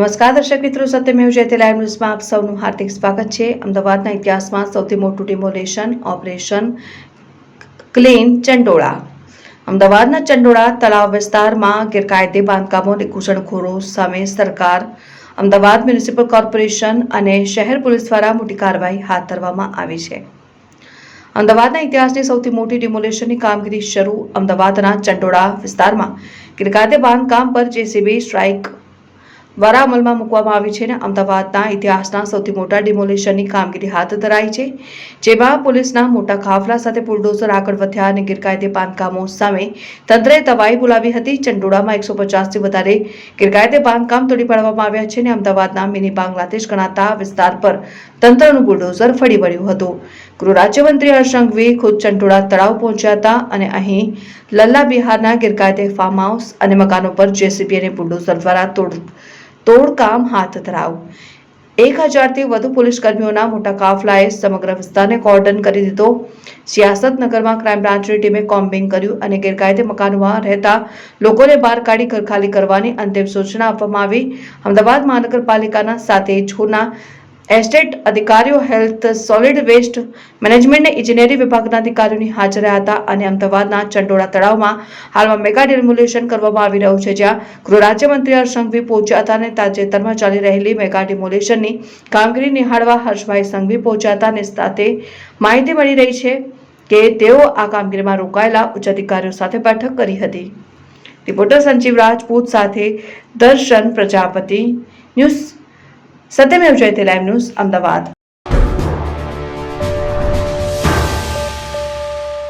નમસ્કાર દર્શક મિત્રો, સત્યમેવ જયતે લાઈવ ન્યૂઝમાં આપ સૌનું હાર્દિક સ્વાગત છે. અમદાવાદના ઇતિહાસમાં સૌથી મોટું ડિમોલેશન ઓપરેશન ક્લીન ચંડોળા. અમદાવાદના ચંડોળા તળાવ વિસ્તારમાં ગેરકાયદે બાંધકામો અને ઘૂસણખોરો સામે સરકાર, અમદાવાદ મ્યુનિસિપલ કોર્પોરેશન અને શહેર પોલીસ દ્વારા મોટી કાર્યવાહી હાથ ધરવામાં આવી છે. અમદાવાદના ઇતિહાસની સૌથી મોટી ડિમોલેશનની કામગીરી શરૂ અમદાવાદના ચંડોળા વિસ્તારમાં. ગેરકાયદે બાંધકામ પર જેસીબી સ્ટ્રાઇક દ્વારા અમલમાં મૂકવામાં આવી છે અને અમદાવાદના ઇતિહાસના સૌથી મોટા ડિમોલેશનની કામગીરી હાથ ધરાઈ છે, જેમાં પોલીસના મોટા કાફલા સાથે બુલડોઝર આગળ વધ્યા અને ગેરકાયદે બાંધકામો સામે તંત્રએ તવાઈ બોલાવી હતી. ચંડોળામાં એકસો પચાસથી વધારે ગેરકાયદે બાંધકામ તોડી પાડવામાં આવ્યા છે અને અમદાવાદના મિની બાંગ્લાદેશ ગણાતા વિસ્તાર પર તંત્રનું બુલડોઝર ફરી વળ્યું હતું. ગૃહ રાજ્યમંત્રી હર્ષ સંઘવી ખુદ ચંડોળા તળાવ પહોંચ્યા હતા અને અહીં લલ્લા બિહારના ગેરકાયદે ફાર્મ હાઉસ અને મકાનો પર જેસીબી અને બુલડોઝર દ્વારા તોડ તોડકામ હાથ ધરાવ. એક હજારથી વધુ પોલીસ કર્મીઓના મોટા કાફલાએ સમગ્ર વિસ્તારને કોર્ડન કરી દીધો. સિયાસતનગરમાં ક્રાઇમ બ્રાન્ચની ટીમે કોમ્બિંગ કર્યું અને ગેરકાયદે મકાનમાં રહેતા લોકોને બહાર કાઢી ઘર ખાલી કરવાની અંતિમ સૂચના આપવામાં આવી. અમદાવાદ મહાનગરપાલિકાના સાથે છોના એસ્ટેટ અધિકારીઓ હેલ્થ, સોલિડ વેસ્ટ મેનેજમેન્ટને ઇજનેરી વિભાગના અધિકારીઓની હાજર હતા અને અમદાવાદના ચંડોળા તળાવમાં હાલમાં મેગા ડિમોલ્યુશન કરવામાં આવી રહ્યું છે, જ્યાં ગૃહ રાજ્યમંત્રી હર્ષસંઘવી પહોંચ્યા હતા અને તાજેતરમાં ચાલી રહેલી મેગા ડિમોલેશનની કામગીરી નિહાળવા હર્ષભાઈ સંઘવી પહોંચ્યા હતા અને સાથે માહિતી મળી રહી છે કે તેઓ આ કામગીરીમાં રોકાયેલા ઉચ્ચ અધિકારીઓ સાથે બેઠક કરી હતી. રિપોર્ટર સંજીવ રાજપૂત સાથે Darshan Prajapati, news Satyamev Jayate live news Ahmedabad